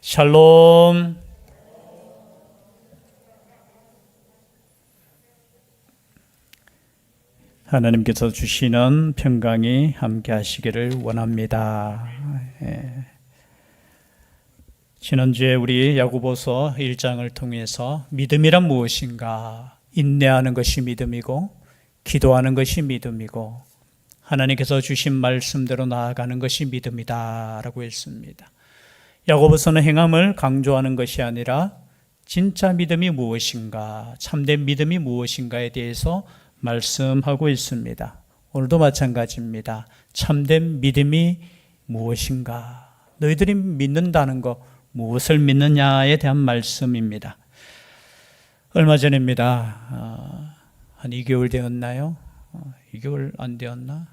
샬롬. 하나님께서 주시는 평강이 함께 하시기를 원합니다. 예. 지난주에 우리 야고보서 1장을 통해서 믿음이란 무엇인가? 인내하는 것이 믿음이고 기도하는 것이 믿음이고 하나님께서 주신 말씀대로 나아가는 것이 믿음이다라고 했습니다. 야고보서는 행함을 강조하는 것이 아니라 진짜 믿음이 무엇인가, 참된 믿음이 무엇인가에 대해서 말씀하고 있습니다. 오늘도 마찬가지입니다. 참된 믿음이 무엇인가? 너희들이 믿는다는 것, 무엇을 믿느냐에 대한 말씀입니다. 얼마 전입니다. 어, 한 2개월 되었나요? 어, 2개월 안 되었나?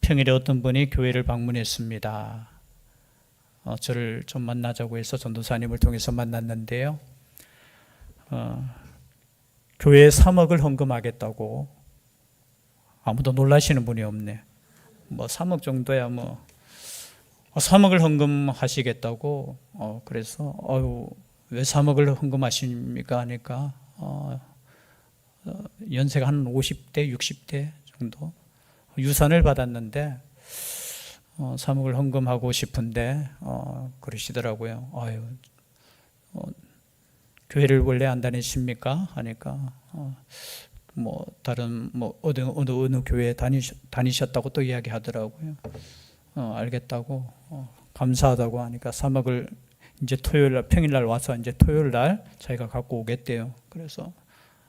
평일에 어떤 분이 교회를 방문했습니다. 어, 저를 좀 만나자고 해서 전도사님을 통해서 만났는데요. 어, 교회에 3억을 헌금하겠다고 아무도 놀라시는 분이 없네. 뭐 3억 정도야 뭐 3억을 헌금하시겠다고 어, 그래서 어유 왜 3억을 헌금하십니까 하니까 어, 어, 연세가 한 50대 60대 정도 유산을 받았는데 어, 3억을 헌금하고 싶은데 어, 그러시더라고요. 아유 어, 교회를 원래 안 다니십니까? 하니까 어, 뭐 다른 뭐 어느 어느 어느 교회 다니셨, 다니셨다고 또 이야기하더라고요. 어, 알겠다고 어, 감사하다고 하니까 3억을 이제 토요일 날 평일 날 와서 이제 토요일 날 자기가 갖고 오겠대요. 그래서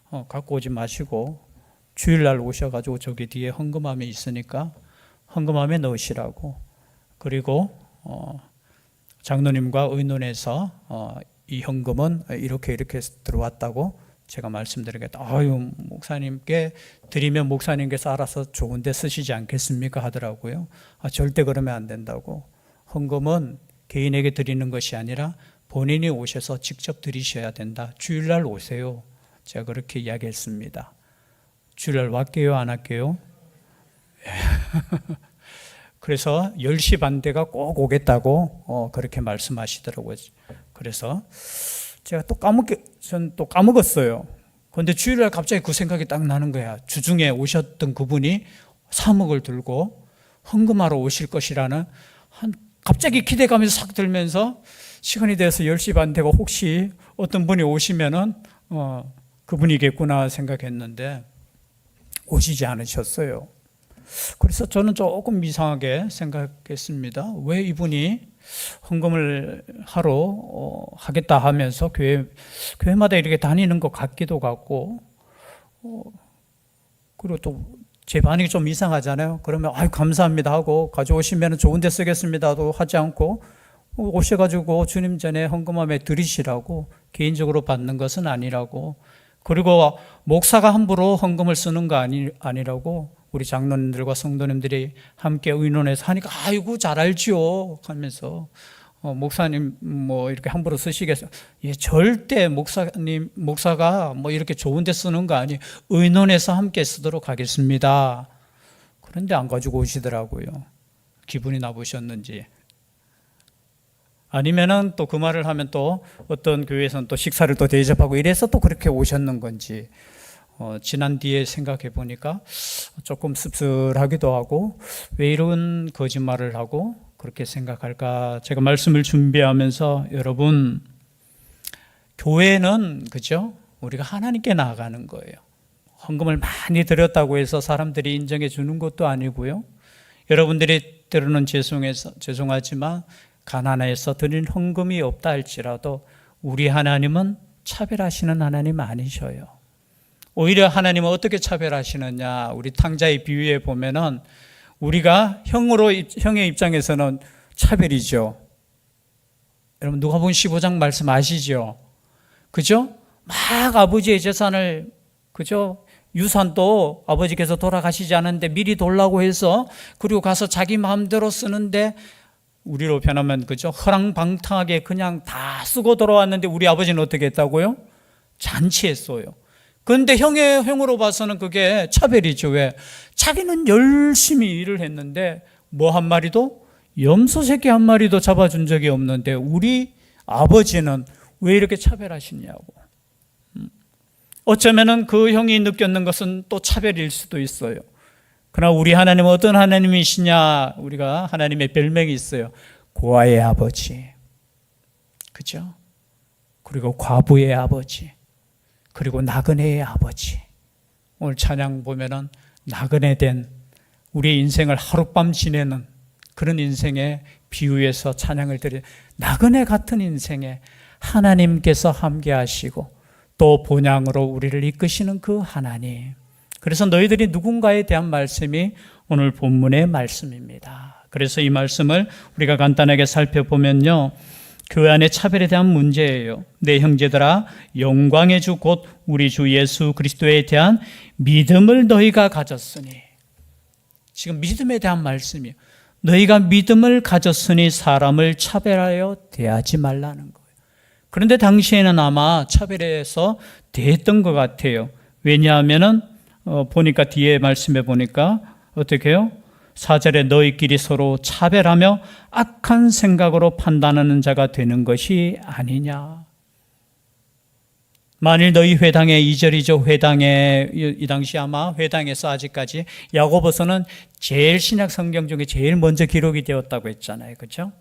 어, 갖고 오지 마시고 주일 날 오셔가지고 저기 뒤에 헌금함이 있으니까 헌금함에 넣으시라고 그리고 어, 장로님과 의논해서 어, 이 현금은 이렇게 이렇게 들어왔다고 제가 말씀드리겠다. 아유 목사님께 드리면 목사님께서 알아서 좋은데 쓰시지 않겠습니까 하더라고요. 아, 절대 그러면 안 된다고. 헌금은 개인에게 드리는 것이 아니라 본인이 오셔서 직접 드리셔야 된다. 주일날 오세요. 제가 그렇게 이야기했습니다. 주일날 왔게요, 안 할게요? 그래서 10시 반대가 꼭 오겠다고 어, 그렇게 말씀하시더라고요. 그래서 제가 또 까먹게, 전또 까먹었어요. 그런데 주일날 갑자기 그 생각이 딱 나는 거야. 주중에 오셨던 그분이 3억을 들고 헌금하러 오실 것이라는 한 갑자기 기대감이 싹 들면서 시간이 돼서 10시 반 되고 혹시 어떤 분이 오시면은 어, 그분이겠구나 생각했는데 오시지 않으셨어요. 그래서 저는 조금 이상하게 생각했습니다. 왜 이분이 헌금을 하러 어, 하겠다 하면서 교회 교회마다 이렇게 다니는 것 같기도 같고 어, 그리고 또 제 반응이 좀 이상하잖아요. 그러면 아유 감사합니다 하고 가져오시면 좋은데 쓰겠습니다도 하지 않고 오셔가지고 주님 전에 헌금함에 드리시라고 개인적으로 받는 것은 아니라고 그리고 목사가 함부로 헌금을 쓰는 거 아니, 아니라고 우리 장로님들과 성도님들이 함께 의논해서 하니까 아이고 잘 알지요 하면서 어, 목사님 뭐 이렇게 함부로 쓰시겠어요? 예, 절대 목사님 목사가 뭐 이렇게 좋은데 쓰는 거 아니 의논해서 함께 쓰도록 하겠습니다. 그런데 안 가지고 오시더라고요. 기분이 나쁘셨는지. 아니면은 또 그 말을 하면 또 어떤 교회에서는 또 식사를 또 대접하고 이래서 또 그렇게 오셨는 건지 어, 지난 뒤에 생각해 보니까 조금 씁쓸하기도 하고 왜 이런 거짓말을 하고 그렇게 생각할까 제가 말씀을 준비하면서 여러분 교회는 그죠? 우리가 하나님께 나아가는 거예요. 헌금을 많이 드렸다고 해서 사람들이 인정해 주는 것도 아니고요. 여러분들이 때로는 죄송해서 죄송하지만 가난해서 드린 헌금이 없다 할지라도 우리 하나님은 차별하시는 하나님 아니셔요. 오히려 하나님은 어떻게 차별하시느냐? 우리 탕자의 비유에 보면은 우리가 형으로 형의 입장에서는 차별이죠. 여러분 누가복음 15장 말씀 아시죠? 그죠? 막 아버지의 재산을 그죠? 유산도 아버지께서 돌아가시지 않았는데 미리 돌라고 해서 그리고 가서 자기 마음대로 쓰는데 우리로 변하면 그죠? 허랑방탕하게 그냥 다 쓰고 돌아왔는데 우리 아버지는 어떻게 했다고요? 잔치했어요. 그런데 형의 형으로 봐서는 그게 차별이죠. 왜? 자기는 열심히 일을 했는데 뭐 한 마리도 염소 새끼 한 마리도 잡아준 적이 없는데 우리 아버지는 왜 이렇게 차별하시냐고. 음. 어쩌면은 그 형이 느꼈는 것은 또 차별일 수도 있어요. 그러나 우리 하나님은 어떤 하나님이시냐? 우리가 하나님의 별명이 있어요. 고아의 아버지. 그죠? 그리고 과부의 아버지. 그리고 나그네의 아버지. 오늘 찬양 보면은 나그네 된 우리의 인생을 하룻밤 지내는 그런 인생의 비유에서 찬양을 드리 나그네 같은 인생에 하나님께서 함께 하시고 또 본향으로 우리를 이끄시는 그 하나님. 그래서 너희들이 누군가에 대한 말씀이 오늘 본문의 말씀입니다. 그래서 이 말씀을 우리가 간단하게 살펴보면요. 교회 안의 차별에 대한 문제예요. 내 형제들아 영광의 주 곧 우리 주 예수 그리스도에 대한 믿음을 너희가 가졌으니 지금 믿음에 대한 말씀이에요. 너희가 믿음을 가졌으니 사람을 차별하여 대하지 말라는 거예요. 그런데 당시에는 아마 차별해서 대했던 것 같아요. 왜냐하면은 어, 보니까 뒤에 말씀해 보니까 어떻게 해요? 사절에 너희끼리 서로 차별하며 악한 생각으로 판단하는 자가 되는 것이 아니냐. 만일 너희 회당에 이절이죠 회당에 이, 이 당시 아마 회당에서 아직까지 야고보서는 제일 신약 성경 중에 제일 먼저 기록이 되었다고 했잖아요. 그렇죠?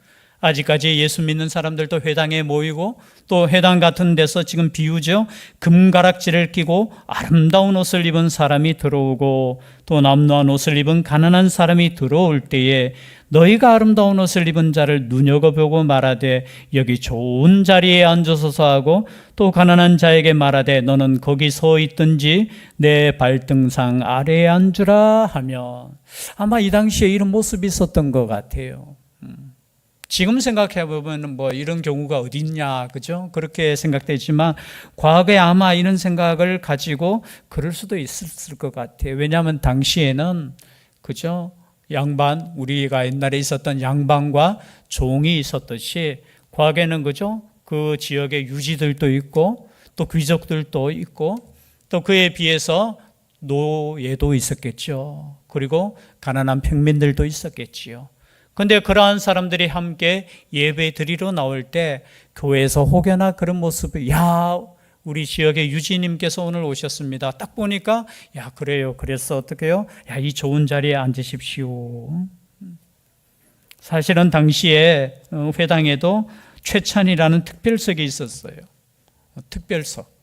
아직까지 예수 믿는 사람들도 회당에 모이고 또 회당 같은 데서 지금 비유죠. 금가락지를 끼고 아름다운 옷을 입은 사람이 들어오고 또 남노한 옷을 입은 가난한 사람이 들어올 때에 너희가 아름다운 옷을 입은 자를 눈여겨보고 말하되 여기 좋은 자리에 앉아서서 하고 또 가난한 자에게 말하되 너는 거기 서 있든지 내 발등상 아래에 앉으라 하면 아마 이 당시에 이런 모습이 있었던 것 같아요. 지금 생각해 보면 뭐 이런 경우가 어디 있냐, 그죠? 그렇게 생각되지만 과거에 아마 이런 생각을 가지고 그럴 수도 있었을 것 같아요. 왜냐하면 당시에는 그죠? 양반 우리가 옛날에 있었던 양반과 종이 있었듯이 과거에는 그죠? 그 지역의 유지들도 있고 또 귀족들도 있고 또 그에 비해서 노예도 있었겠죠. 그리고 가난한 평민들도 있었겠지요. 근데 그러한 사람들이 함께 예배 드리러 나올 때 교회에서 혹여나 그런 모습이 야 우리 지역의 유지님께서 오늘 오셨습니다. 딱 보니까 야 그래요. 그래서 어떻게요? 야 이 좋은 자리에 앉으십시오. 사실은 당시에 어, 회당에도 최찬이라는 특별석이 있었어요. 특별석.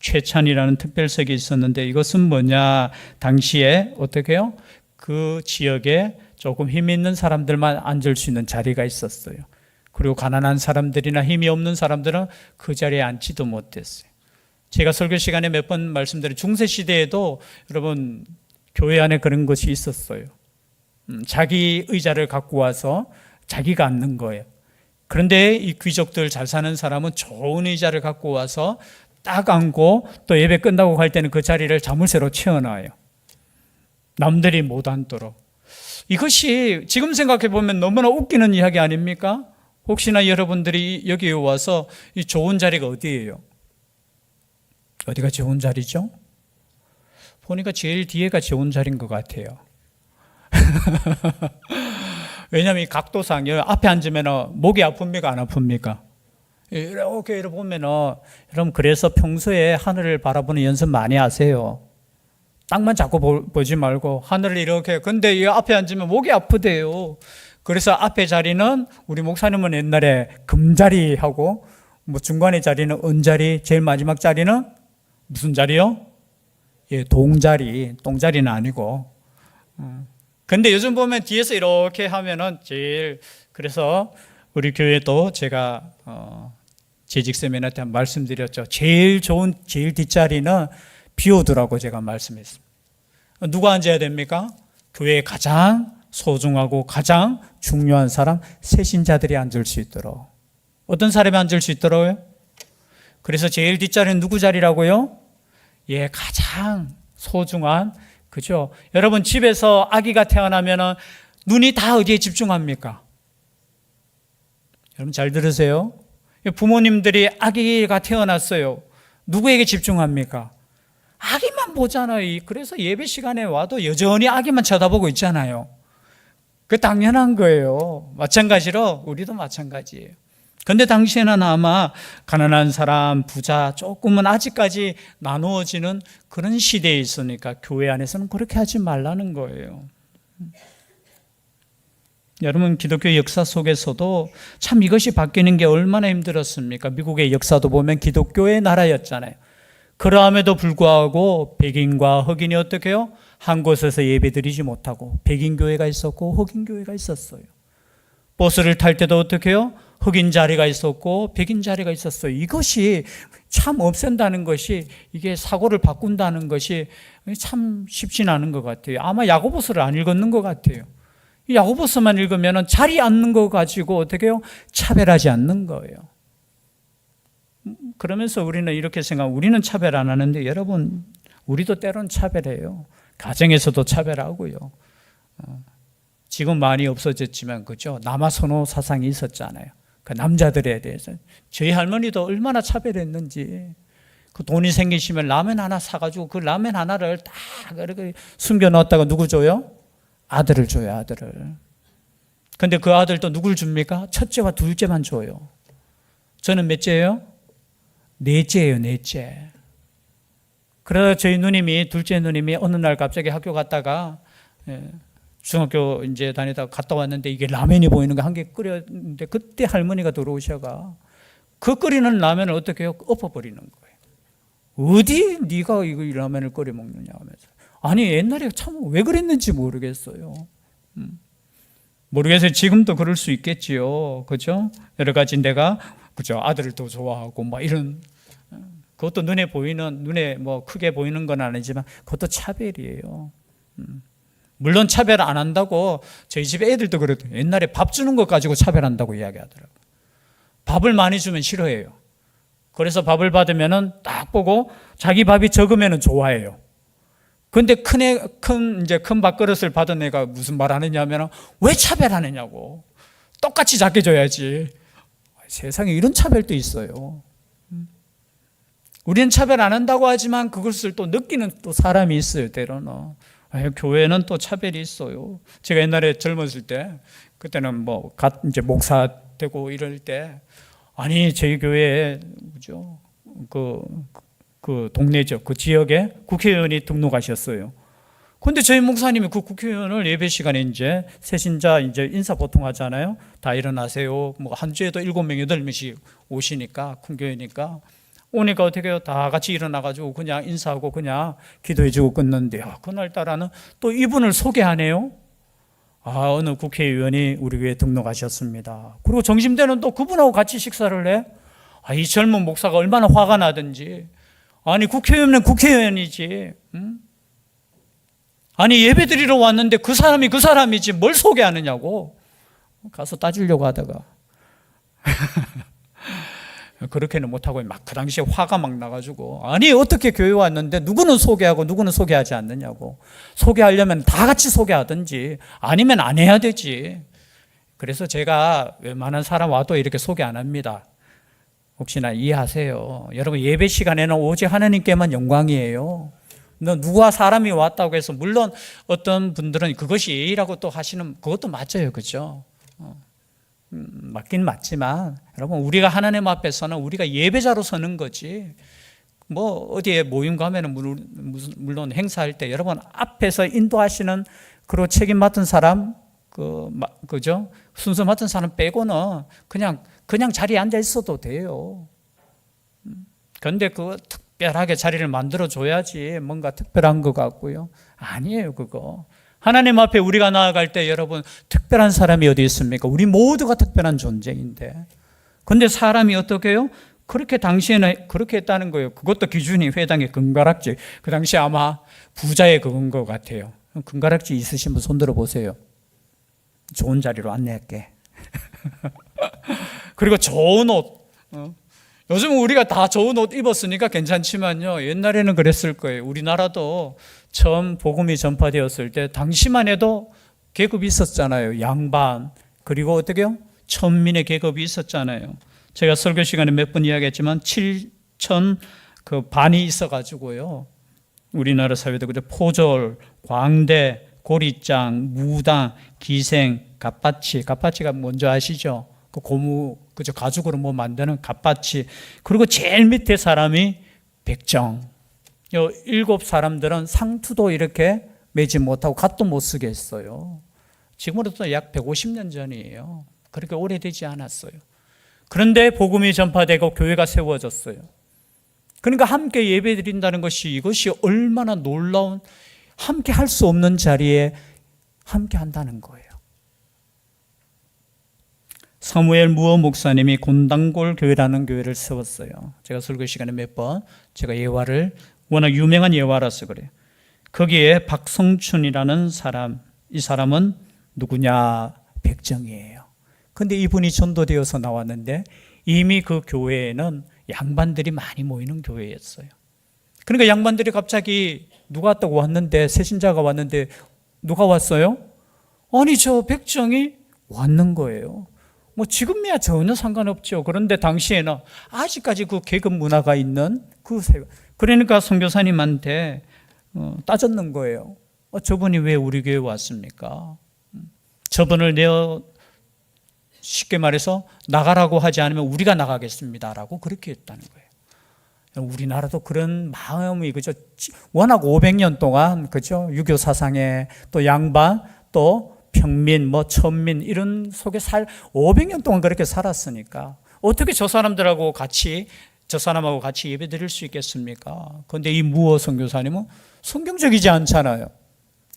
최찬이라는 특별석이 있었는데 이것은 뭐냐? 당시에 어떻게요? 그 지역에 조금 힘 있는 사람들만 앉을 수 있는 자리가 있었어요. 그리고 가난한 사람들이나 힘이 없는 사람들은 그 자리에 앉지도 못했어요. 제가 설교 시간에 몇 번 말씀드린 중세 시대에도 여러분 교회 안에 그런 것이 있었어요. 음, 자기 의자를 갖고 와서 자기가 앉는 거예요. 그런데 이 귀족들 잘 사는 사람은 좋은 의자를 갖고 와서 딱 앉고 또 예배 끝나고 갈 때는 그 자리를 자물쇠로 채워놔요. 남들이 못 앉도록. 이것이 지금 생각해 보면 너무나 웃기는 이야기 아닙니까? 혹시나 여러분들이 여기 와서 이 좋은 자리가 어디예요? 어디가 좋은 자리죠? 보니까 제일 뒤에가 좋은 자리인 것 같아요. 왜냐하면 이 각도상 앞에 앉으면 목이 아픕니까? 안 아픕니까? 이렇게 보면 여러분 그래서 평소에 하늘을 바라보는 연습 많이 하세요. 땅만 자꾸 보, 지 말고 하늘을 이렇게 근데 이 앞에 앉으면 목이 아프대요. 그래서 앞에 자리는 우리 목사님은 옛날에 금자리 하고 뭐 중간에 자리는 은자리, 제일 마지막 자리는 무슨 자리요? 예, 동자리, 똥자리는 아니고. 어. 근데 요즘 보면 뒤에서 이렇게 하면은 제일 그래서 우리 교회도 제가 어, 재직 세미나 때 말씀드렸죠. 제일 좋은 제일 뒷자리는 비우더라고 제가 말씀했습니다. 누가 앉아야 됩니까? 교회에 가장 소중하고 가장 중요한 사람 세신자들이 앉을 수 있도록 어떤 사람이 앉을 수 있도록요? 그래서 제일 뒷자리는 누구 자리라고요? 예, 가장 소중한 그죠? 여러분 집에서 아기가 태어나면은 눈이 다 어디에 집중합니까? 여러분 잘 들으세요. 부모님들이 아기가 태어났어요. 누구에게 집중합니까? 아기만 보잖아요. 그래서 예배 시간에 와도 여전히 아기만 쳐다보고 있잖아요. 그 당연한 거예요. 마찬가지로 우리도 마찬가지예요. 근데 당시에는 아마 가난한 사람, 부자 조금은 아직까지 나누어지는 그런 시대에 있으니까 교회 안에서는 그렇게 하지 말라는 거예요. 여러분 기독교 역사 속에서도 참 이것이 바뀌는 게 얼마나 힘들었습니까? 미국의 역사도 보면 기독교의 나라였잖아요. 그러함에도 불구하고 백인과 흑인이 어떻게 해요? 한 곳에서 예배드리지 못하고 백인 교회가 있었고 흑인 교회가 있었어요. 버스를 탈 때도 어떻게 해요? 흑인 자리가 있었고 백인 자리가 있었어요. 이것이 참 없앤다는 것이 이게 사고를 바꾼다는 것이 참 쉽진 않은 것 같아요. 아마 야고보서를 안 읽었는 것 같아요. 이 야고보서만 읽으면 자리 앉는 거 가지고 어떻게 해요? 차별하지 않는 거예요. 그러면서 우리는 이렇게 생각, 우리는 차별 안 하는데 여러분, 우리도 때론 차별해요. 가정에서도 차별하고요. 어, 지금 많이 없어졌지만 그죠? 남아 선호 사상이 있었잖아요. 그 남자들에 대해서 저희 할머니도 얼마나 차별했는지 그 돈이 생기시면 라면 하나 사가지고 그 라면 하나를 딱 이렇게 숨겨 넣었다가 누구 줘요? 아들을 줘요, 아들을. 근데 그 아들도 누굴 줍니까? 첫째와 둘째만 줘요. 저는 몇째예요? 넷째예요, 넷째. 그러다 저희 누님이 둘째 누님이 어느 날 갑자기 학교 갔다가 예, 중학교 이제 다니다가 갔다 왔는데 이게 라면이 보이는 거 한 개 끓였는데 그때 할머니가 들어오셔가 그 끓이는 라면을 어떻게? 엎어버리는 거예요. 어디 네가 이거 이 라면을 끓여 먹느냐 하면서 아니 옛날에 참 왜 그랬는지 모르겠어요. 음. 모르겠어요. 지금도 그럴 수 있겠지요. 그죠? 여러 가지 내가 그죠? 아들을 더 좋아하고 막 이런 그것도 눈에 보이는 눈에 뭐 크게 보이는 건 아니지만 그것도 차별이에요. 음. 물론 차별 안 한다고 저희 집 애들도 그래도 옛날에 밥 주는 것 가지고 차별한다고 이야기하더라고. 요 밥을 많이 주면 싫어해요. 그래서 밥을 받으면은 딱 보고 자기 밥이 적으면은 좋아해요. 근데 큰 애, 큰, 이제 큰 밥그릇을 받은 애가 무슨 말 하느냐면 왜 차별하느냐고. 똑같이 작게 줘야지. 세상에 이런 차별도 있어요. 우리는 차별 안 한다고 하지만 그것을 또 느끼는 또 사람이 있어요, 때로는. 아, 교회는 또 차별이 있어요. 제가 옛날에 젊었을 때, 그때는 뭐, 갓 이제 목사 되고 이럴 때, 아니, 저희 교회에, 그죠? 그, 그 동네죠. 그 지역에 국회의원이 등록하셨어요. 근데 저희 목사님이 그 국회의원을 예배 시간에 이제 새신자 이제 인사 보통 하잖아요. 다 일어나세요. 뭐 한 주에도 일곱 명, 여덟 명씩 오시니까, 큰 교회니까. 오니까 어떻게 해요? 다 같이 일어나가지고 그냥 인사하고 그냥 기도해주고 끊는데요. 그날따라는 또 이분을 소개하네요. 아, 어느 국회의원이 우리 교회에 등록하셨습니다. 그리고 점심때는 또 그분하고 같이 식사를 해. 아, 이 젊은 목사가 얼마나 화가 나든지. 아니, 국회의원은 국회의원이지. 응? 아니, 예배 드리러 왔는데 그 사람이 그 사람이지 뭘 소개하느냐고. 가서 따지려고 하다가. 그렇게는 못하고 막 그 당시에 화가 막 나가지고. 아니 어떻게 교회 왔는데 누구는 소개하고 누구는 소개하지 않느냐고. 소개하려면 다 같이 소개하든지 아니면 안 해야 되지. 그래서 제가 웬만한 사람 와도 이렇게 소개 안 합니다. 혹시나 이해하세요. 여러분 예배 시간에는 오직 하나님께만 영광이에요. 너 누가 사람이 왔다고 해서 물론 어떤 분들은 그것이 예의라고 또 하시는 그것도 맞아요. 그죠? 음, 맞긴 맞지만. 여러분 우리가 하나님 앞에서는 우리가 예배자로 서는 거지. 뭐 어디에 모임 가면은 물론 행사할 때 여러분 앞에서 인도하시는 그리고 책임 맡은 사람 그 그죠? 순서 맡은 사람 빼고는 그냥 그냥 자리에 앉아 있어도 돼요. 그런데 그 특 별하게 자리를 만들어 줘야지 뭔가 특별한 것 같고요. 아니에요 그거. 하나님 앞에 우리가 나아갈 때 여러분 특별한 사람이 어디 있습니까? 우리 모두가 특별한 존재인데. 근데 사람이 어떻게 해요? 그렇게 당시에는 그렇게 했다는 거예요. 그것도 기준이 회당의 금가락지. 그 당시 아마 부자의 그건 것 같아요. 금가락지 있으신 분 손들어 보세요. 좋은 자리로 안내할게. 그리고 좋은 옷. 어? 요즘 우리가 다 좋은 옷 입었으니까 괜찮지만요. 옛날에는 그랬을 거예요. 우리나라도 처음 복음이 전파되었을 때 당시만 해도 계급이 있었잖아요. 양반 그리고 어떻게요? 천민의 계급이 있었잖아요. 제가 설교 시간에 몇 번 이야기했지만 7천 그 반이 있어 가지고요. 우리나라 사회도 그죠 포졸, 광대, 고리장, 무당, 기생, 갓바치. 갓바치가 뭔지 아시죠? 그 고무 그저 가죽으로 뭐 만드는 갓바치. 그리고 제일 밑에 사람이 백정. 요 일곱 사람들은 상투도 이렇게 매지 못하고 갓도 못 쓰게 했어요. 지금으로부터 약 150년 전이에요. 그렇게 오래되지 않았어요. 그런데 복음이 전파되고 교회가 세워졌어요. 그러니까 함께 예배 드린다는 것이 이것이 얼마나 놀라운 함께 할 수 없는 자리에 함께 한다는 거예요. 사무엘 무어 목사님이 곤당골 교회라는 교회를 세웠어요. 제가 설교 시간에 몇 번 제가 예화를 워낙 유명한 예화라서 그래요. 거기에 박성춘이라는 사람, 이 사람은 누구냐? 백정이에요. 근데 이분이 전도되어서 나왔는데 이미 그 교회에는 양반들이 많이 모이는 교회였어요. 그러니까 양반들이 갑자기 누가 왔다고 왔는데 새신자가 왔는데 누가 왔어요? 아니 저 백정이 왔는 거예요. 뭐 지금이야 전혀 상관없죠. 그런데 당시에는 아직까지 그 계급 문화가 있는 그 세. 그러니까 선교사님한테 어, 따졌는 거예요. 어, 저분이 왜 우리 교회 왔습니까? 음, 저분을 내어 쉽게 말해서 나가라고 하지 않으면 우리가 나가겠습니다라고 그렇게 했다는 거예요. 우리나라도 그런 마음이 그죠. 워낙 500년 동안 그죠. 유교 사상에 또 양반 또 평민 뭐 천민 이런 속에 살 500년 동안 그렇게 살았으니까 어떻게 저 사람들하고 같이 저 사람하고 같이 예배 드릴 수 있겠습니까? 그런데 이 무어 선교사님은 성경적이지 않잖아요.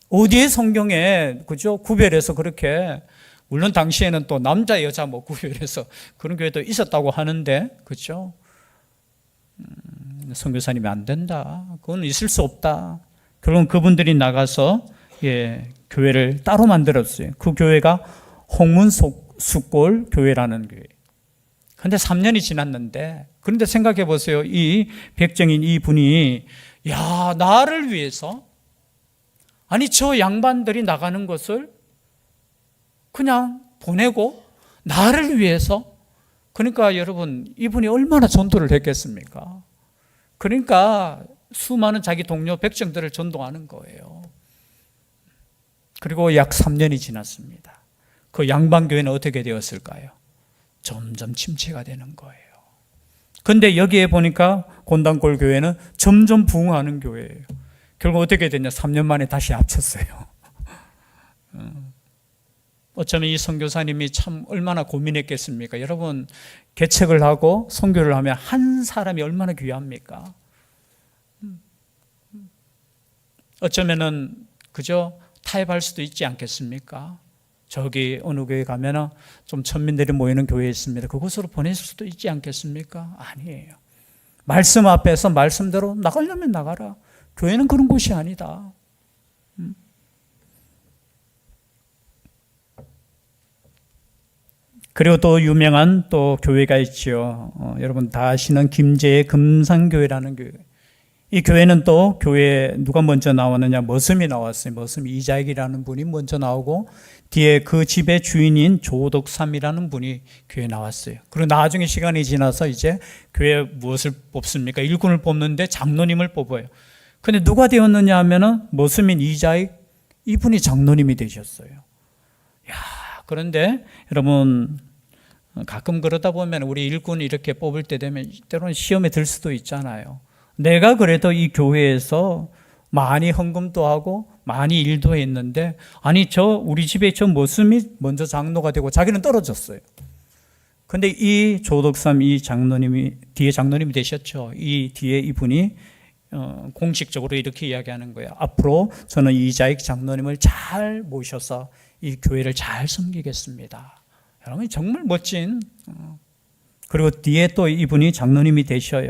어디에 성경에 그죠 구별해서 그렇게 물론 당시에는 또 남자 여자 뭐 구별해서 그런 교회도 있었다고 하는데 그렇죠. 음, 선교사님이 안 된다. 그건 있을 수 없다. 결국 그분들이 나가서 예 교회를 따로 만들었어요. 그 교회가 홍문숙골 교회라는 교회. 근데 3년이 지났는데 그런데 생각해 보세요. 이 백정인 이 분이 야 나를 위해서 아니 저 양반들이 나가는 것을 그냥 보내고 나를 위해서 그러니까 여러분 이분이 얼마나 전도를 했겠습니까? 그러니까 수많은 자기 동료 백정들을 전도하는 거예요. 그리고 약 3년이 지났습니다. 그 양반교회는 어떻게 되었을까요? 점점 침체가 되는 거예요. 근데 여기에 보니까 곤단골 교회는 점점 부흥하는 교회예요. 결국 어떻게 됐냐? 3년 만에 다시 합쳤어요. 어. 어쩌면 이 선교사님이 참 얼마나 고민했겠습니까? 여러분 개척을 하고 선교를 하면 한 사람이 얼마나 귀합니까? 어쩌면은 그저 타협할 수도 있지 않겠습니까? 저기 어느 교회 가면은 좀 천민들이 모이는 교회 있습니다. 그곳으로 보내실 수도 있지 않겠습니까? 아니에요. 말씀 앞에서 말씀대로 나가려면 나가라. 교회는 그런 곳이 아니다. 음. 그리고 또 유명한 또 교회가 있지요. 어, 여러분 다 아시는 김제의 금산교회라는 교회. 이 교회는 또 교회 누가 먼저 나왔느냐 머슴이 나왔어요. 머슴 이자익이라는 분이 먼저 나오고 뒤에 그 집의 주인인 조덕삼이라는 분이 교회 나왔어요. 그리고 나중에 시간이 지나서 이제 교회 무엇을 뽑습니까? 일꾼을 뽑는데 장로님을 뽑아요. 근데 누가 되었느냐 하면은 머슴인 이자익 이분이 장로님이 되셨어요. 야, 그런데 여러분 가끔 그러다 보면 우리 일꾼 이렇게 뽑을 때 되면 때로는 시험에 들 수도 있잖아요. 내가 그래도 이 교회에서 많이 헌금도 하고 많이 일도 했는데 아니 저 우리 집에 저 모습이 먼저 장로가 되고 자기는 떨어졌어요. 근데 이 조덕삼 이 장로님이 뒤에 장로님이 되셨죠. 이 뒤에 이분이 어, 공식적으로 이렇게 이야기하는 거예요. 앞으로 저는 이자익 장로님을 잘 모셔서 이 교회를 잘 섬기겠습니다. 여러분 정말 멋진. 어. 그리고 뒤에 또 이분이 장로님이 되셔요.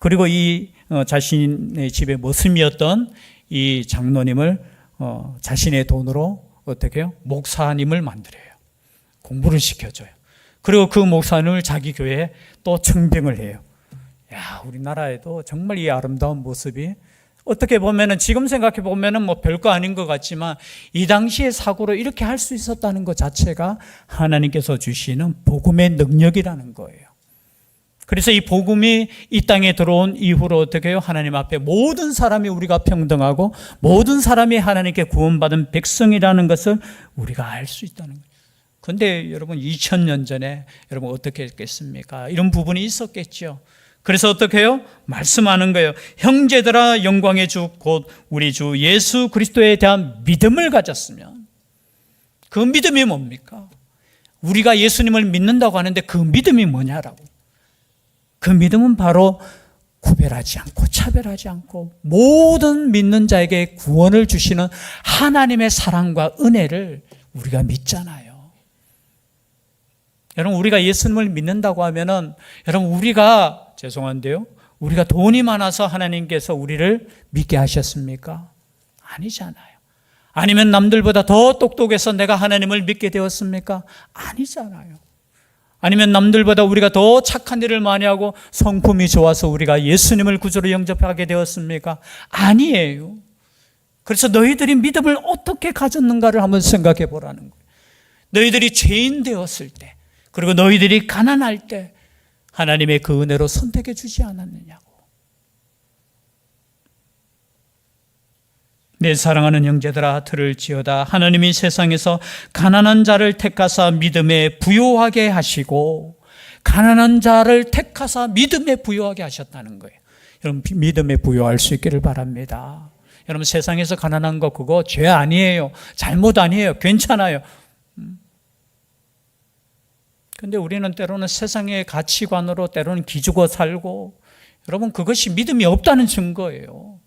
그리고 이 어, 자신의 집의 모습이었던 이 장로님을 어, 자신의 돈으로 어떻게 해요? 목사님을 만들어요. 공부를 시켜줘요. 그리고 그 목사님을 자기 교회에 또 청빙을 해요. 야, 우리나라에도 정말 이 아름다운 모습이 어떻게 보면은 지금 생각해 보면은 뭐 별거 아닌 것 같지만 이 당시의 사고로 이렇게 할 수 있었다는 것 자체가 하나님께서 주시는 복음의 능력이라는 거예요. 그래서 이 복음이 이 땅에 들어온 이후로 어떻게 해요? 하나님 앞에 모든 사람이 우리가 평등하고 모든 사람이 하나님께 구원받은 백성이라는 것을 우리가 알 수 있다는 거예요. 근데 여러분 2000년 전에 여러분 어떻게 했겠습니까? 이런 부분이 있었겠죠. 그래서 어떻게 해요? 말씀하는 거예요. 형제들아 영광의 주 곧 우리 주 예수 그리스도에 대한 믿음을 가졌으면 그 믿음이 뭡니까? 우리가 예수님을 믿는다고 하는데 그 믿음이 뭐냐라고. 그 믿음은 바로 구별하지 않고 차별하지 않고 모든 믿는 자에게 구원을 주시는 하나님의 사랑과 은혜를 우리가 믿잖아요. 여러분 우리가 예수님을 믿는다고 하면은 여러분 우리가 죄송한데요. 우리가 돈이 많아서 하나님께서 우리를 믿게 하셨습니까? 아니잖아요. 아니면 남들보다 더 똑똑해서 내가 하나님을 믿게 되었습니까? 아니잖아요. 아니면 남들보다 우리가 더 착한 일을 많이 하고 성품이 좋아서 우리가 예수님을 구주로 영접하게 되었습니까? 아니에요. 그래서 너희들이 믿음을 어떻게 가졌는가를 한번 생각해 보라는 거예요. 너희들이 죄인 되었을 때, 그리고 너희들이 가난할 때, 하나님의 그 은혜로 선택해 주지 않았느냐고. 내 사랑하는 형제들아 들을 지어다 하나님이 세상에서 가난한 자를 택하사 믿음에 부요하게 하시고 가난한 자를 택하사 믿음에 부요하게 하셨다는 거예요. 여러분 믿음에 부요할 수 있기를 바랍니다. 여러분 세상에서 가난한 거 그거 죄 아니에요. 잘못 아니에요. 괜찮아요. 음. 근데 우리는 때로는 세상의 가치관으로 때로는 기죽어 살고 여러분 그것이 믿음이 없다는 증거예요.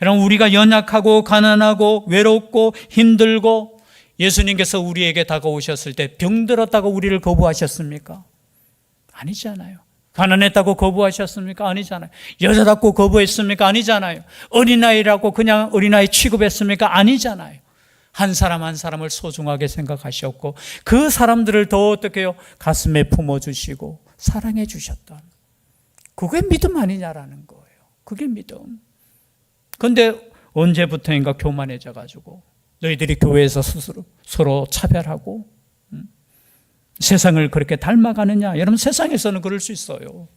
여러분 우리가 연약하고 가난하고 외롭고 힘들고 예수님께서 우리에게 다가오셨을 때 병들었다고 우리를 거부하셨습니까? 아니잖아요. 가난했다고 거부하셨습니까? 아니잖아요. 여자답고 거부했습니까? 아니잖아요. 어린아이라고 그냥 어린아이 취급했습니까? 아니잖아요. 한 사람 한 사람을 소중하게 생각하셨고 그 사람들을 더 어떻게 요 가슴에 품어주시고 사랑해 주셨던 그게 믿음 아니냐라는 거예요. 그게 믿음. 근데 언제부터인가 교만해져 가지고 너희들이 교회에서 스스로 서로 차별하고 음? 세상을 그렇게 닮아가느냐? 여러분 세상에서는 그럴 수 있어요.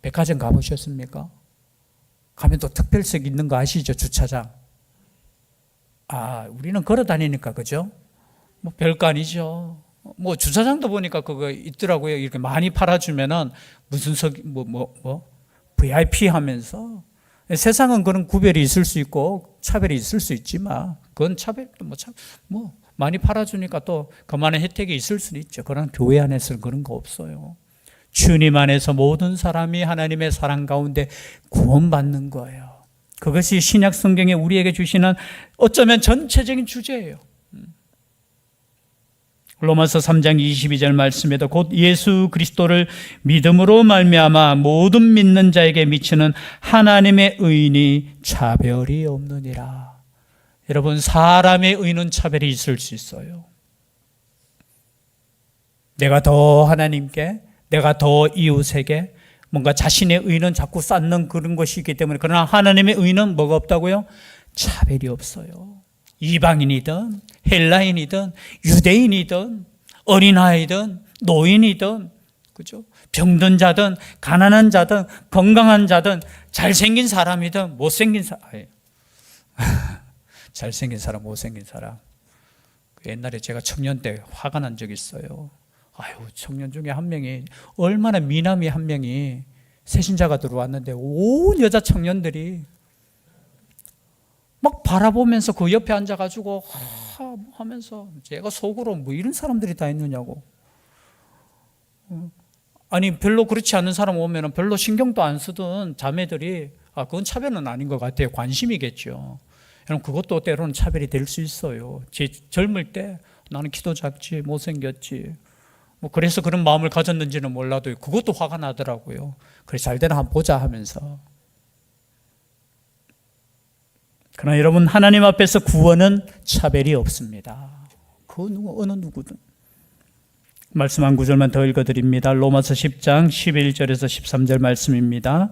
백화점 가보셨습니까? 가면 또 특별석 있는 거 아시죠? 주차장. 아, 우리는 걸어 다니니까, 그죠? 뭐 별거 아니죠. 뭐 주차장도 보니까 그거 있더라고요. 이렇게 많이 팔아주면은 무슨 석, 뭐, 뭐, 뭐, VIP 하면서. 세상은 그런 구별이 있을 수 있고 차별이 있을 수 있지만 그건 차별, 뭐, 차, 뭐, 많이 팔아주니까 또 그만한 혜택이 있을 수는 있죠. 그러나 교회 안에서는 그런 거 없어요. 주님 안에서 모든 사람이 하나님의 사랑 가운데 구원받는 거예요. 그것이 신약 성경에 우리에게 주시는 어쩌면 전체적인 주제예요. 로마서 3장 22절 말씀에도 곧 예수 그리스도를 믿음으로 말미암아 모든 믿는 자에게 미치는 하나님의 의인이 차별이 없느니라. 여러분 사람의 의는 차별이 있을 수 있어요. 내가 더 하나님께 내가 더 이웃에게 뭔가 자신의 의는 자꾸 쌓는 그런 것이기 때문에 그러나 하나님의 의는 뭐가 없다고요? 차별이 없어요. 이방인이든 헬라인이든 유대인이든 어린아이든 노인이든 그죠? 병든 자든 가난한 자든 건강한 자든 잘생긴 사람이든 못생긴 사람 잘생긴 사람 못생긴 사람 그 옛날에 제가 청년 때 화가 난 적이 있어요. 아유 청년 중에 한 명이 얼마나 미남이 한 명이 새신자가 들어왔는데 온 여자 청년들이 막 바라보면서 그 옆에 앉아가지고 하, 하면서 제가 속으로 뭐 이런 사람들이 다 있느냐고. 어. 아니 별로 그렇지 않은 사람 오면은 별로 신경도 안 쓰던 자매들이 아 그건 차별은 아닌 것 같아요. 관심이겠죠. 여러분 그것도 때로는 차별이 될 수 있어요. 제 젊을 때 나는 키도 작지 못생겼지 뭐 그래서 그런 마음을 가졌는지는 몰라도 그것도 화가 나더라고요. 그래 잘 되나 한번 보자 하면서. 그러나 여러분 하나님 앞에서 구원은 차별이 없습니다. 그 누구 어느 누구든. 말씀 한 구절만 더 읽어드립니다. 로마서 10장 11절에서 13절 말씀입니다.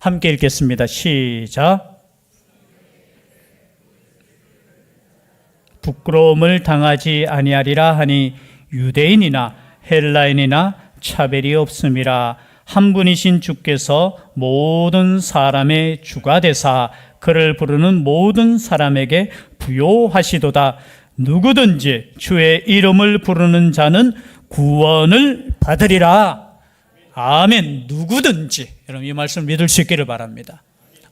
함께 읽겠습니다. 시작. 부끄러움을 당하지 아니하리라 하니 유대인이나 헬라인이나 차별이 없음이라 한 분이신 주께서 모든 사람의 주가 되사 그를 부르는 모든 사람에게 부요하시도다. 누구든지 주의 이름을 부르는 자는 구원을 받으리라. 아멘. 누구든지. 여러분 이 말씀 믿을 수 있기를 바랍니다.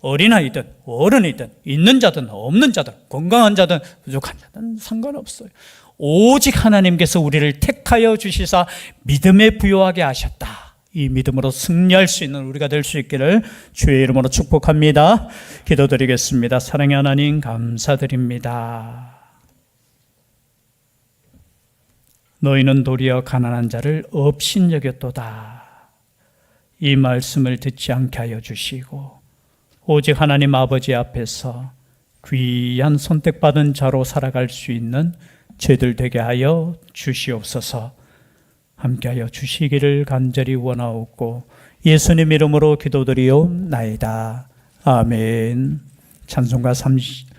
어린아이든 어른이든 있는 자든 없는 자든 건강한 자든 부족한 자든 상관없어요. 오직 하나님께서 우리를 택하여 주시사 믿음에 부여하게 하셨다. 이 믿음으로 승리할 수 있는 우리가 될 수 있기를 주의 이름으로 축복합니다. 기도드리겠습니다. 사랑의 하나님 감사드립니다. 너희는 도리어 가난한 자를 업신여겼도다. 이 말씀을 듣지 않게 하여 주시고 오직 하나님 아버지 앞에서 귀한 선택받은 자로 살아갈 수 있는 죄들 되게 하여 주시옵소서. 함께하여 주시기를 간절히 원하옵고 예수님 이름으로 기도드리옵나이다. 아멘. 찬송가 30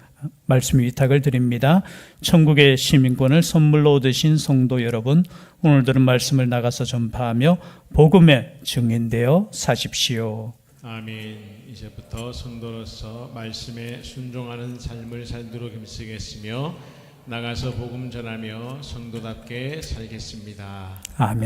말씀 위탁을 드립니다. 천국의 시민권을 선물로 얻으신 성도 여러분, 오늘 들은 말씀을 나가서 전파하며 복음의 증인되어 사십시오. 아멘. 이제부터 성도로서 말씀에 순종하는 삶을 살도록 힘쓰겠으며 나가서 복음 전하며 성도답게 살겠습니다. 아멘.